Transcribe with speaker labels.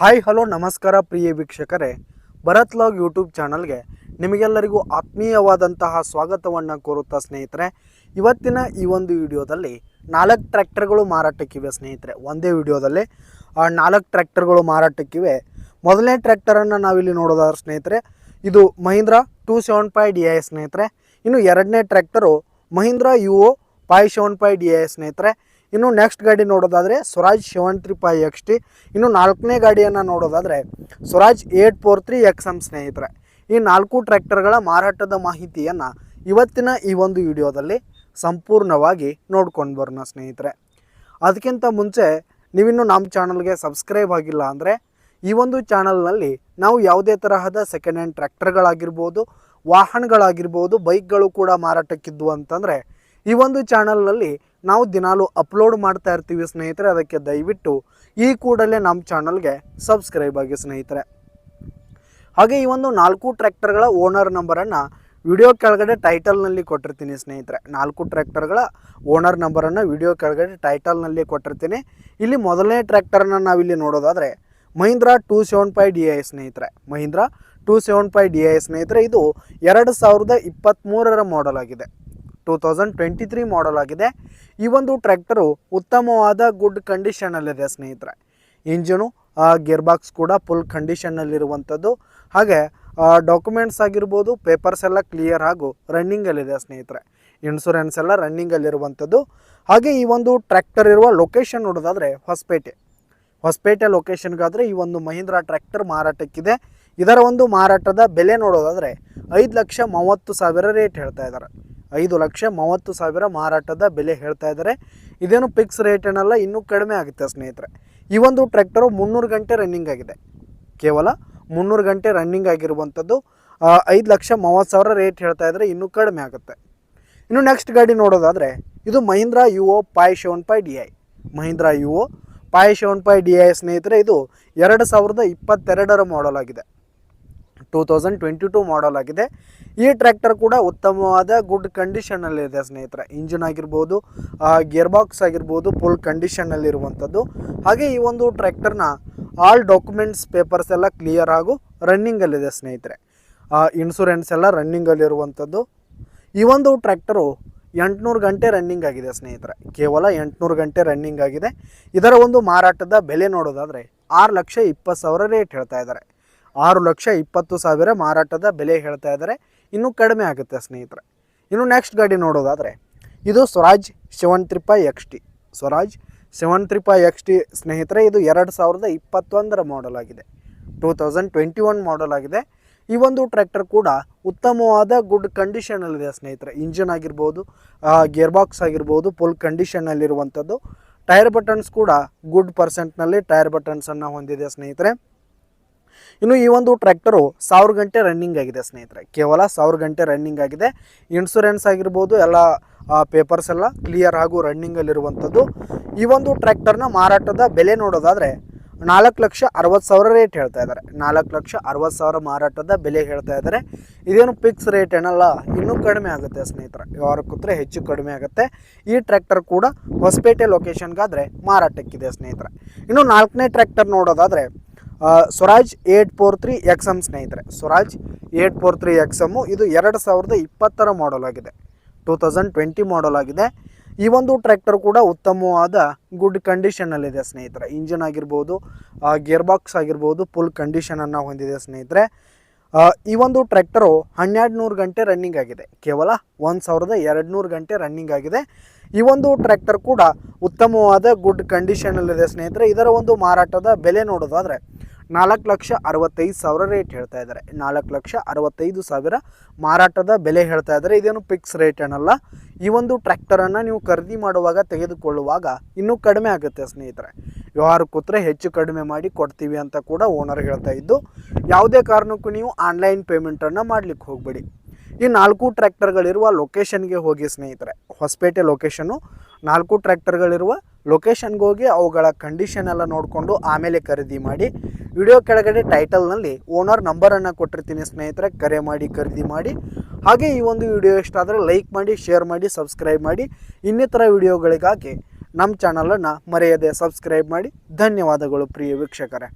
Speaker 1: Hi, hello, ನಮಸ್ಕಾರ ಪ್ರಿಯ ವೀಕ್ಷಕರೇ. Bharat log YouTube ಚಾನಲ್ಗೆ ನಿಮಗೆಲ್ಲರಿಗೂ ಆತ್ಮೀಯವಾದಂತಹ ಸ್ವಾಗತವನ್ನು ಕೋರುತ್ತಾ ಸ್ನೇಹಿತರೆ. ಇವತ್ತಿನ ಈ ಒಂದು ವಿಡಿಯೋದಲ್ಲಿ ನಾಲ್ಕು ಟ್ರ್ಯಾಕ್ಟರ್ಗಳು ಮಾರಾಟಕ್ಕಿವೆ ಸ್ನೇಹಿತರೆ. ಒಂದೇ ವಿಡಿಯೋದಲ್ಲಿ ನಾಲ್ಕು ಟ್ರ್ಯಾಕ್ಟರ್ಗಳು ಮಾರಾಟಕ್ಕಿವೆ. ಮೊದಲನೇ ಟ್ರ್ಯಾಕ್ಟರನ್ನು ನಾವಿಲ್ಲಿ ನೋಡೋದಾದ್ರೆ ಸ್ನೇಹಿತರೆ, ಇದು Mahindra two seven five D I ಸ್ನೇಹಿತರೆ. ಇನ್ನು ಎರಡನೇ tractor Mahindra Yuvo five seven five D I ಸ್ನೇಹಿತರೆ. ಇನ್ನು ನೆಕ್ಸ್ಟ್ ಗಾಡಿ ನೋಡೋದಾದರೆ Swaraj seven three five X T ಇನ್ನು ನಾಲ್ಕನೇ ಗಾಡಿಯನ್ನು ನೋಡೋದಾದರೆ Swaraj eight four three X M ಸ್ನೇಹಿತರೆ. ಈ ನಾಲ್ಕು ಟ್ರ್ಯಾಕ್ಟರ್ಗಳ ಮಾರಾಟದ ಮಾಹಿತಿಯನ್ನು ಇವತ್ತಿನ ಈ ಒಂದು ವಿಡಿಯೋದಲ್ಲಿ ಸಂಪೂರ್ಣವಾಗಿ ನೋಡ್ಕೊಂಡು ಬರೋಣ ಸ್ನೇಹಿತರೆ. ಅದಕ್ಕಿಂತ ಮುಂಚೆ ನೀವಿನ್ನು ನಮ್ಮ ಚಾನಲ್ಗೆ ಸಬ್ಸ್ಕ್ರೈಬ್ ಆಗಿಲ್ಲ ಅಂದರೆ ಈ ಒಂದು ಚಾನಲ್ನಲ್ಲಿ ನಾವು ಯಾವುದೇ ತರಹದ ಸೆಕೆಂಡ್ ಹ್ಯಾಂಡ್ ಟ್ರ್ಯಾಕ್ಟರ್ಗಳಾಗಿರ್ಬೋದು, ವಾಹನಗಳಾಗಿರ್ಬೋದು ಬೈಕ್ಗಳು ಕೂಡ ಮಾರಾಟಕ್ಕಿದ್ವು ಅಂತಂದರೆ ಈ ಒಂದು ಚಾನಲ್ನಲ್ಲಿ ನಾವು ದಿನಾಲೂ ಅಪ್ಲೋಡ್ ಮಾಡ್ತಾ ಇರ್ತೀವಿ ಸ್ನೇಹಿತರೆ, ಅದಕ್ಕೆ ದಯವಿಟ್ಟು ಈ ಕೂಡಲೇ ನಮ್ಮ ಚಾನಲ್ಗೆ ಸಬ್ಸ್ಕ್ರೈಬ್ ಆಗಿ ಸ್ನೇಹಿತರೆ. ಹಾಗೆ ಈ ಒಂದು ನಾಲ್ಕು ಟ್ರ್ಯಾಕ್ಟರ್ಗಳ ಓನರ್ ನಂಬರನ್ನು ವಿಡಿಯೋ ಕೆಳಗಡೆ ಟೈಟಲ್ನಲ್ಲಿ ಕೊಟ್ಟಿರ್ತೀನಿ ಸ್ನೇಹಿತರೆ. ನಾಲ್ಕು ಟ್ರ್ಯಾಕ್ಟರ್ಗಳ ಓನರ್ ನಂಬರನ್ನು ವಿಡಿಯೋ ಕೆಳಗಡೆ ಟೈಟಲ್ನಲ್ಲಿ ಕೊಟ್ಟಿರ್ತೀನಿ. ಇಲ್ಲಿ ಮೊದಲನೇ ಟ್ರ್ಯಾಕ್ಟರನ್ನು ನಾವಿಲ್ಲಿ ನೋಡೋದಾದರೆ Mahindra two seven five D I ಸ್ನೇಹಿತರೆ. Mahindra two seven five D I ಸ್ನೇಹಿತರೆ, ಇದು ಎರಡು ಸಾವಿರದ ಇಪ್ಪತ್ತ್ಮೂರರ ಮಾಡೆಲ್ ಆಗಿದೆ. Two thousand twenty three model ಆಗಿದೆ. ಈ ಒಂದು ಟ್ರ್ಯಾಕ್ಟರು ಉತ್ತಮವಾದ ಗುಡ್ ಕಂಡೀಷನಲ್ಲಿದೆ ಸ್ನೇಹಿತರೆ. ಇಂಜಿನು ಗಿರ್ ಬಾಕ್ಸ್ ಕೂಡ ಫುಲ್ ಕಂಡೀಷನ್ನಲ್ಲಿರುವಂಥದ್ದು ಹಾಗೆ ಡಾಕ್ಯುಮೆಂಟ್ಸ್ ಆಗಿರ್ಬೋದು ಪೇಪರ್ಸ್ ಎಲ್ಲ ಕ್ಲಿಯರ್ ಹಾಗೂ ರನ್ನಿಂಗಲ್ಲಿದೆ ಸ್ನೇಹಿತರೆ. ಇನ್ಶೂರೆನ್ಸ್ ಎಲ್ಲ ರನ್ನಿಂಗಲ್ಲಿರುವಂಥದ್ದು ಹಾಗೆ ಈ ಒಂದು ಟ್ರ್ಯಾಕ್ಟರ್ ಇರುವ ಲೊಕೇಶನ್ ನೋಡೋದಾದರೆ ಹೊಸಪೇಟೆ. ಹೊಸಪೇಟೆ ಲೊಕೇಶನ್ಗಾದರೆ ಈ ಒಂದು ಮಹೀಂದ್ರ ಟ್ರ್ಯಾಕ್ಟರ್ ಮಾರಾಟಕ್ಕಿದೆ. ಇದರ ಒಂದು ಮಾರಾಟದ ಬೆಲೆ ನೋಡೋದಾದರೆ ಐದು ಲಕ್ಷ ಮೂವತ್ತು ಸಾವಿರ ರೇಟ್ ಹೇಳ್ತಾ ಇದ್ದಾರೆ. ಐದು ಲಕ್ಷ ಮೂವತ್ತು ಸಾವಿರ ಮಾರಾಟದ ಬೆಲೆ ಹೇಳ್ತಾ ಇದ್ದಾರೆ. ಇದೇನು ಫಿಕ್ಸ್ ರೇಟ್ ಏನಲ್ಲ, ಇನ್ನೂ ಕಡಿಮೆ ಆಗುತ್ತೆ ಸ್ನೇಹಿತರೆ. ಈ ಒಂದು ಟ್ರ್ಯಾಕ್ಟರು ಮುನ್ನೂರು ಗಂಟೆ ರನ್ನಿಂಗ್ ಆಗಿದೆ. ಕೇವಲ ಮುನ್ನೂರು ಗಂಟೆ ರನ್ನಿಂಗ್ ಆಗಿರುವಂಥದ್ದು ಐದು ಲಕ್ಷ ಮೂವತ್ತು ಸಾವಿರ ರೇಟ್ ಹೇಳ್ತಾ ಇದ್ದರೆ ಇನ್ನೂ ಕಡಿಮೆ ಆಗುತ್ತೆ. ಇನ್ನು ನೆಕ್ಸ್ಟ್ ಗಾಡಿ ನೋಡೋದಾದರೆ, ಇದು Mahindra Yuvo five seven five D I. Mahindra Yuvo five seven five D I ಸ್ನೇಹಿತರೆ, ಇದು ಎರಡು ಸಾವಿರದ ಇಪ್ಪತ್ತೆರಡರ ಮಾಡಲ್ ಆಗಿದೆ. Two thousand twenty two model ಆಗಿದೆ. ಈ ಟ್ರ್ಯಾಕ್ಟರ್ ಕೂಡ ಉತ್ತಮವಾದ ಗುಡ್ ಕಂಡೀಷನಲ್ಲಿದೆ ಸ್ನೇಹಿತರೆ. ಇಂಜಿನ್ ಆಗಿರ್ಬೋದು ಗಿಯರ್ ಬಾಕ್ಸ್ ಆಗಿರ್ಬೋದು ಫುಲ್ ಕಂಡೀಷನಲ್ಲಿರುವಂಥದ್ದು ಹಾಗೆ ಈ ಒಂದು ಟ್ರ್ಯಾಕ್ಟರ್ನ ಆಲ್ ಡಾಕ್ಯುಮೆಂಟ್ಸ್ ಪೇಪರ್ಸ್ ಎಲ್ಲ ಕ್ಲಿಯರ್ ಹಾಗೂ ರನ್ನಿಂಗಲ್ಲಿದೆ ಸ್ನೇಹಿತರೆ. ಇನ್ಸೂರೆನ್ಸ್ ಎಲ್ಲ ರನ್ನಿಂಗಲ್ಲಿರುವಂಥದ್ದು ಈ ಒಂದು ಟ್ರ್ಯಾಕ್ಟರು ಎಂಟುನೂರು ಗಂಟೆ ರನ್ನಿಂಗ್ ಆಗಿದೆ ಸ್ನೇಹಿತರೆ. ಕೇವಲ ಎಂಟುನೂರು ಗಂಟೆ ರನ್ನಿಂಗ್ ಆಗಿದೆ. ಇದರ ಒಂದು ಮಾರಾಟದ ಬೆಲೆ ನೋಡೋದಾದರೆ ಆರು ಲಕ್ಷ ಇಪ್ಪತ್ತು ಸಾವಿರ ರೇಟ್ ಹೇಳ್ತಾ ಇದ್ದಾರೆ. ಆರು ಲಕ್ಷ ಇಪ್ಪತ್ತು ಸಾವಿರ ಮಾರಾಟದ ಬೆಲೆ ಹೇಳ್ತಾ ಇದ್ದಾರೆ. ಇನ್ನೂ ಕಡಿಮೆ ಆಗುತ್ತೆ ಸ್ನೇಹಿತರೆ. ಇನ್ನು ನೆಕ್ಸ್ಟ್ ಗಾಡಿ ನೋಡೋದಾದರೆ, ಇದು Swaraj seven three five Swaraj seven three five ಸ್ನೇಹಿತರೆ, ಇದು ಎರಡು ಸಾವಿರದ ಇಪ್ಪತ್ತೊಂದರ ಮಾಡೆಲ್ ಆಗಿದೆ. Two thousand twenty one model ಆಗಿದೆ. ಈ ಒಂದು ಟ್ರ್ಯಾಕ್ಟರ್ ಕೂಡ ಉತ್ತಮವಾದ ಗುಡ್ ಕಂಡೀಷನಲ್ಲಿದೆ ಸ್ನೇಹಿತರೆ. ಇಂಜಿನ್ ಆಗಿರ್ಬೋದು ಗೇರ್ ಬಾಕ್ಸ್ ಆಗಿರ್ಬೋದು ಫುಲ್ ಕಂಡೀಷನಲ್ಲಿರುವಂಥದ್ದು ಟೈರ್ ಬಟನ್ಸ್ ಕೂಡ ಗುಡ್ ಪರ್ಸೆಂಟ್ನಲ್ಲಿ ಟೈರ್ ಬಟನ್ಸನ್ನು ಹೊಂದಿದೆ ಸ್ನೇಹಿತರೆ. ಇನ್ನು ಈ ಒಂದು ಟ್ರ್ಯಾಕ್ಟರು ಸಾವಿರ ಗಂಟೆ ರನ್ನಿಂಗ್ ಆಗಿದೆ ಸ್ನೇಹಿತರೆ. ಕೇವಲ ಸಾವಿರ ಗಂಟೆ ರನ್ನಿಂಗ್ ಆಗಿದೆ. ಇನ್ಶೂರೆನ್ಸ್ ಆಗಿರ್ಬೋದು, ಎಲ್ಲ ಪೇಪರ್ಸ್ ಎಲ್ಲ ಕ್ಲಿಯರ್ ಹಾಗೂ ರನ್ನಿಂಗಲ್ಲಿರುವಂಥದ್ದು ಈ ಒಂದು ಟ್ರ್ಯಾಕ್ಟರ್ನ ಮಾರಾಟದ ಬೆಲೆ ನೋಡೋದಾದರೆ ನಾಲ್ಕು ಲಕ್ಷ ಅರವತ್ತು ಸಾವಿರ ರೇಟ್ ಹೇಳ್ತಾ ಇದ್ದಾರೆ. ನಾಲ್ಕು ಲಕ್ಷ ಅರವತ್ತು ಸಾವಿರ ಮಾರಾಟದ ಬೆಲೆ ಹೇಳ್ತಾ ಇದ್ದಾರೆ. ಇದೇನು ಫಿಕ್ಸ್ ರೇಟ್ ಏನಲ್ಲ, ಇನ್ನೂ ಕಡಿಮೆ ಆಗುತ್ತೆ ಸ್ನೇಹಿತರೆ. ವ್ಯವಹಾರ ಕೂತ್ರೆ ಹೆಚ್ಚು ಕಡಿಮೆ ಆಗುತ್ತೆ. ಈ ಟ್ರ್ಯಾಕ್ಟರ್ ಕೂಡ ಹೊಸಪೇಟೆ ಲೊಕೇಶನ್ಗಾದರೆ ಮಾರಾಟಕ್ಕಿದೆ ಸ್ನೇಹಿತರೆ. ಇನ್ನು ನಾಲ್ಕನೇ ಟ್ರ್ಯಾಕ್ಟರ್ ನೋಡೋದಾದರೆ Swaraj eight four three X M ಸ್ನೇಹಿತರೆ. Swaraj eight four three X M ಇದು ಎರಡು ಸಾವಿರದ ಇಪ್ಪತ್ತರ ಮಾಡಲ್ ಆಗಿದೆ. ಟೂ ತೌಸಂಡ್ ಟ್ವೆಂಟಿ ಮಾಡೆಲ್ ಆಗಿದೆ. ಈ ಒಂದು ಟ್ರ್ಯಾಕ್ಟರ್ ಕೂಡ ಉತ್ತಮವಾದ ಗುಡ್ ಕಂಡೀಷನಲ್ಲಿದೆ ಸ್ನೇಹಿತರೆ. ಇಂಜಿನ್ ಆಗಿರ್ಬೋದು ಗೇರ್ ಬಾಕ್ಸ್ ಆಗಿರ್ಬೋದು ಫುಲ್ ಕಂಡೀಷನನ್ನು ಹೊಂದಿದೆ ಸ್ನೇಹಿತರೆ. ಈ ಒಂದು ಟ್ರ್ಯಾಕ್ಟರು ಹನ್ನೆರಡು ನೂರು ಗಂಟೆ ರನ್ನಿಂಗ್ ಆಗಿದೆ. ಕೇವಲ ಒಂದು ಸಾವಿರದ ಎರಡು ನೂರು ಗಂಟೆ ರನ್ನಿಂಗ್ ಆಗಿದೆ. ಈ ಒಂದು ಟ್ರ್ಯಾಕ್ಟರ್ ಕೂಡ ಉತ್ತಮವಾದ ಗುಡ್ ಕಂಡೀಷನಲ್ಲಿದೆ ಸ್ನೇಹಿತರೆ. ಇದರ ಒಂದು ಮಾರಾಟದ ಬೆಲೆ ನೋಡೋದಾದರೆ ನಾಲ್ಕು ಲಕ್ಷ ಅರವತ್ತೈದು ಸಾವಿರ ರೇಟ್ ಹೇಳ್ತಾ ಇದ್ದಾರೆ. ನಾಲ್ಕು ಲಕ್ಷ ಅರವತ್ತೈದು ಸಾವಿರ ಮಾರಾಟದ ಬೆಲೆ ಹೇಳ್ತಾ ಇದ್ದಾರೆ. ಇದೇನು ಫಿಕ್ಸ್ ರೇಟ್ ಏನಲ್ಲ. ಈ ಒಂದು ಟ್ರ್ಯಾಕ್ಟರನ್ನು ನೀವು ಖರೀದಿ ಮಾಡುವಾಗ ತೆಗೆದುಕೊಳ್ಳುವಾಗ ಇನ್ನೂ ಕಡಿಮೆ ಆಗುತ್ತೆ ಸ್ನೇಹಿತರೆ. ವ್ಯವಹಾರ ಕೂತ್ರೆ ಹೆಚ್ಚು ಕಡಿಮೆ ಮಾಡಿ ಕೊಡ್ತೀವಿ ಅಂತ ಕೂಡ ಓನರ್ ಹೇಳ್ತಾ ಇದ್ದು, ಯಾವುದೇ ಕಾರಣಕ್ಕೂ ನೀವು ಆನ್ಲೈನ್ ಪೇಮೆಂಟನ್ನು ಮಾಡಲಿಕ್ಕೆ ಹೋಗಬೇಡಿ. ಈ ನಾಲ್ಕು ಟ್ರ್ಯಾಕ್ಟರ್ಗಳಿರುವ ಲೊಕೇಶನ್ಗೆ ಹೋಗಿ ಸ್ನೇಹಿತರೆ. ಹೊಸಪೇಟೆ ಲೊಕೇಶನ್ನು ನಾಲ್ಕು ಟ್ರ್ಯಾಕ್ಟರ್ಗಳಿರುವ ಲೊಕೇಶನ್ಗೆ ಹೋಗಿ ಅವುಗಳ ಕಂಡೀಷನ್ ಎಲ್ಲ ನೋಡಿಕೊಂಡು ಆಮೇಲೆ ಖರೀದಿ ಮಾಡಿ, ವಿಡಿಯೋ ಕೆಳಗಡೆ ಟೈಟಲ್ನಲ್ಲಿ ಓನರ್ ನಂಬರನ್ನು ಕೊಟ್ಟಿರ್ತೀನಿ ಸ್ನೇಹಿತರೆ, ಕರೆ ಮಾಡಿ, ಖರೀದಿ ಮಾಡಿ. ಹಾಗೆ ಈ ಒಂದು ವಿಡಿಯೋ ಇಷ್ಟ ಆದರೆ ಲೈಕ್ ಮಾಡಿ, ಶೇರ್ ಮಾಡಿ, ಸಬ್ಸ್ಕ್ರೈಬ್ ಮಾಡಿ. ಇನ್ನಿತರ ವಿಡಿಯೋಗಳಿಗಾಗಿ ನಮ್ಮ ಚಾನಲನ್ನು ಮರೆಯದೆ ಸಬ್ಸ್ಕ್ರೈಬ್ ಮಾಡಿ. ಧನ್ಯವಾದಗಳು ಪ್ರಿಯ ವೀಕ್ಷಕರೇ.